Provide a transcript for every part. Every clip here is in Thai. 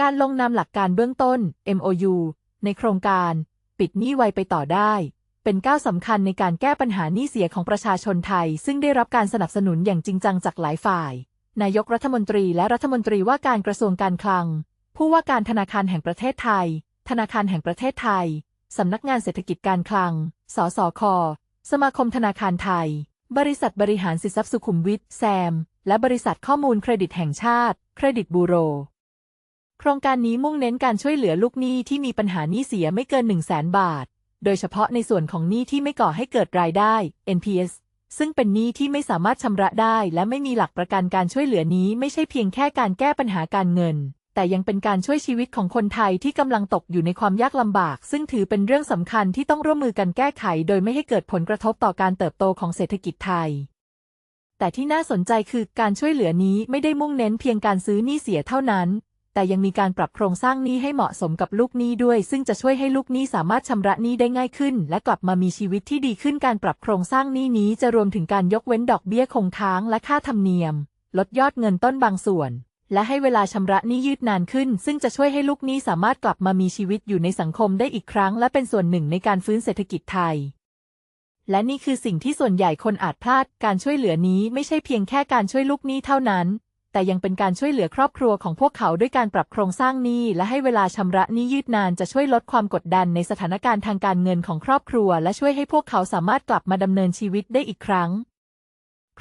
การลงนามหลักการเบื้องต้น MOU ในโครงการ ปิดหนี้ไวไปต่อได้ เป็นก้าวสำคัญในการแก้ปัญหาหนี้เสียของประชาชนไทย ซึ่งได้รับการสนับสนุนอย่างจริงจังจากหลายฝ่าย นายกรัฐมนตรีและรัฐมนตรีว่าการกระทรวงการคลัง ผู้ว่าการธนาคารแห่งประเทศไทย ธนาคารแห่งประเทศไทย สำนักงานเศรษฐกิจการคลัง สสค สมาคมธนาคารไทย บริษัทบริหารสินทรัพย์สุขุมวิทแซม และบริษัทข้อมูลเครดิตแห่งชาติ เครดิตบูโร โครงการนี้มุ่งเน้นการช่วยเหลือลูกหนี้ที่มีปัญหาหนี้เสียไม่เกิน 1 0 0 0 0แสนบาท โดยเฉพาะในส่วนของหนี้ที่ไม่ก่อให้เกิดรายได้ NPS ซึ่งเป็นหนี้ที่ไม่สามารถชำระได้และไม่มีหลักประกันการช่วยเหลือนี้ไม่ใช่เพียงแค่การแก้ปัญหาการเงิน แต่ยังเป็นการช่วยชีวิตของคนไทยที่กำลังตกอยู่ในความยากลำบาก ซึ่งถือเป็นเรื่องสำคัญที่ต้องร่วมมือกันแก้ไข โดยไม่ให้เกิดผลกระทบต่อการเติบโตของเศรษฐกิจไทย แต่ที่น่าสนใจคือการช่วยเหลือนี้ไม่ได้มุ่งเน้นเพียงการซื้อหนี้เสียเท่านั้น แต่ยังมีการปรับโครงสร้างหนี้ให้เหมาะสมกับลูกหนี้ด้วย ซึ่งจะช่วยให้ลูกหนี้สามารถชำระหนี้ได้ง่ายขึ้น และกลับมามีชีวิตที่ดีขึ้นการปรับโครงสร้างหนี้นี้จะรวมถึงการยกเว้นดอกเบี้ยคงค้างและค่าธรรมเนียม ลดยอดเงินต้นบางส่วน และให้เวลาชำระหนี้ยืดนานขึ้น ซึ่งจะช่วยให้ลูกหนี้สามารถกลับมามีชีวิตอยู่ในสังคมได้อีกครั้ง และเป็นส่วนหนึ่งในการฟื้นเศรษฐกิจไทยและนี่คือสิ่งที่ส่วนใหญ่คนอาจพลาด การช่วยเหลือนี้ไม่ใช่เพียงแค่การช่วยลูกหนี้เท่านั้น แต่ยังเป็นการช่วยเหลือครอบครัวของพวกเขาด้วยการปรับโครงสร้างหนี้และให้เวลาชำระหนี้ยืดนานจะช่วยลดความกดดันในสถานการณ์ทางการเงินของครอบครัว และช่วยให้พวกเขาสามารถกลับมาดำเนินชีวิตได้อีกครั้ง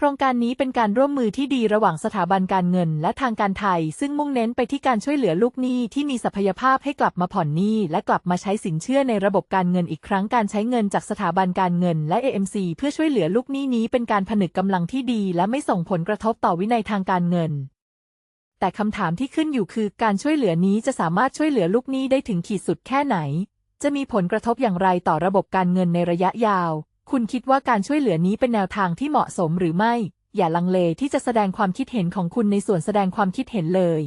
ครงการนี้เป็นการร่วมมือที่ดีระหว่างสถาบันการเงินและทางการไทย ซึ่งมุ่งเน้นไปที่การช่วยเหลือลูกหนี้ที่มีศักยภาพให้กลับมาผ่อนหนี้ และกลับมาใช้สินเชื่อในระบบการเงินอีกครั้งการใช้เงินจากสถาบันการเงินและ AMC เพื่อช่วยเหลือลูกหนี้นี้เป็นการผนึกกำลังที่ดี และไม่ส่งผลกระทบต่อวินัยทางการเงิน แต่คำถามที่ขึ้นอยู่คือการช่วยเหลือนี้จะสามารถช่วยเหลือลูกหนี้ได้ถึงขีดสุดแค่ไหน จะมีผลกระทบอย่างไรต่อระบบการเงินในระยะยาว คุณคิดว่าการช่วยเหลือนี้เป็นแนวทางที่เหมาะสมหรือไม่ อย่าลังเลที่จะแสดงความคิดเห็นของคุณในส่วนแสดงความคิดเห็นเลย